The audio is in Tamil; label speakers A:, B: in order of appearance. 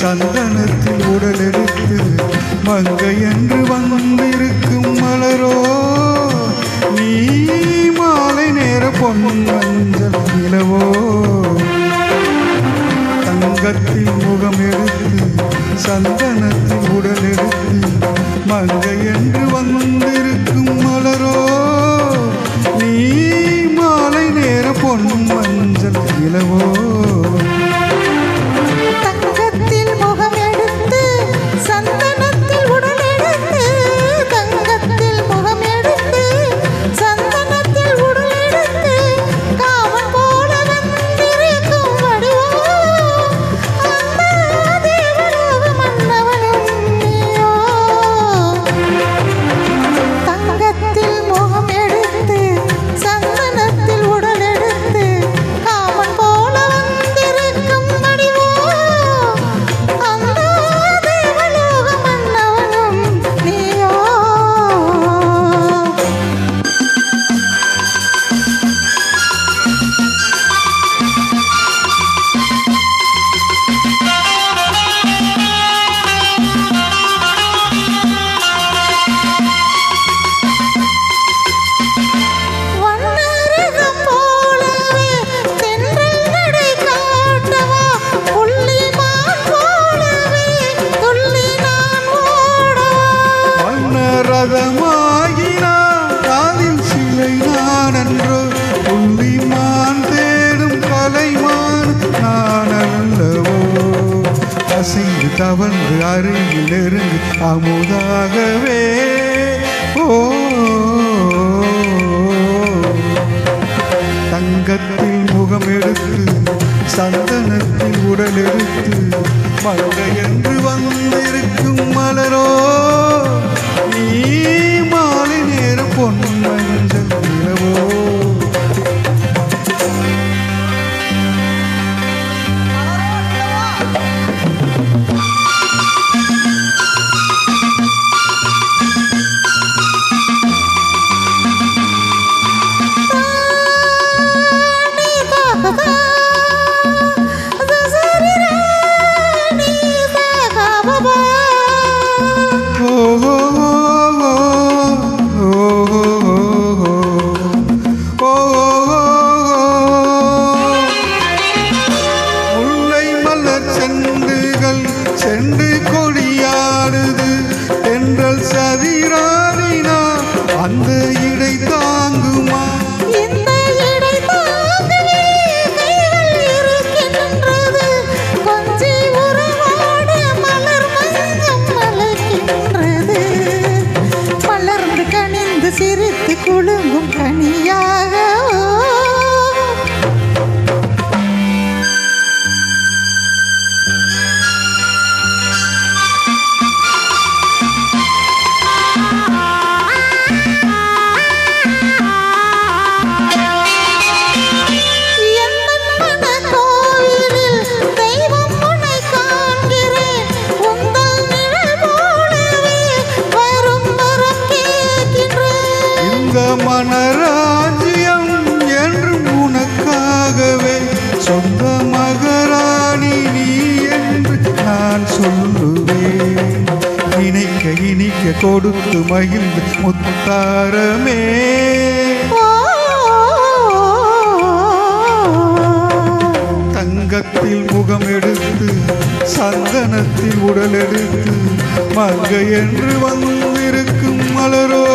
A: சந்தனத்தில் உடல் எடுத்து மங்கை என்று வந்திருக்கும் மலரோ நீ மாலை நேர பொன் மஞ்சள் நிலவோ. தங்கத்தில் முகம் எடுத்து சந்தனத்தில் உடல் எடுத்து மங்கை என்று வந்திருக்கும் மலரோ நீ மாலை நேர பொன் மஞ்சள் நிலவோ. வண்ணரதமாகினான் காதில் சிலை நான் என்றோ புள்ளிமான் தேடும் கலைமான் நான் அல்லவோ அசைந்து தவழ்ந்து அருகில் இருந்து அமுதாகவே ஓ. தங்கத்தில் முகம் எடுத்து சந்தனத்தில் உடல் எடுத்து மங்கை 만든
B: இந்த
A: என்று உனக்காகவே. சொந்த மகராணி நீ என்று நான் சொல்லுவேன். இணைக்க இனிக்க கொடுத்து மகிழ்ந்து முத்தாரமே. தங்கத்தில் முகம் எடுத்து சந்தனத்தில் உடல் எடுத்து மங்க என்று வந்திருக்கும் மலரோ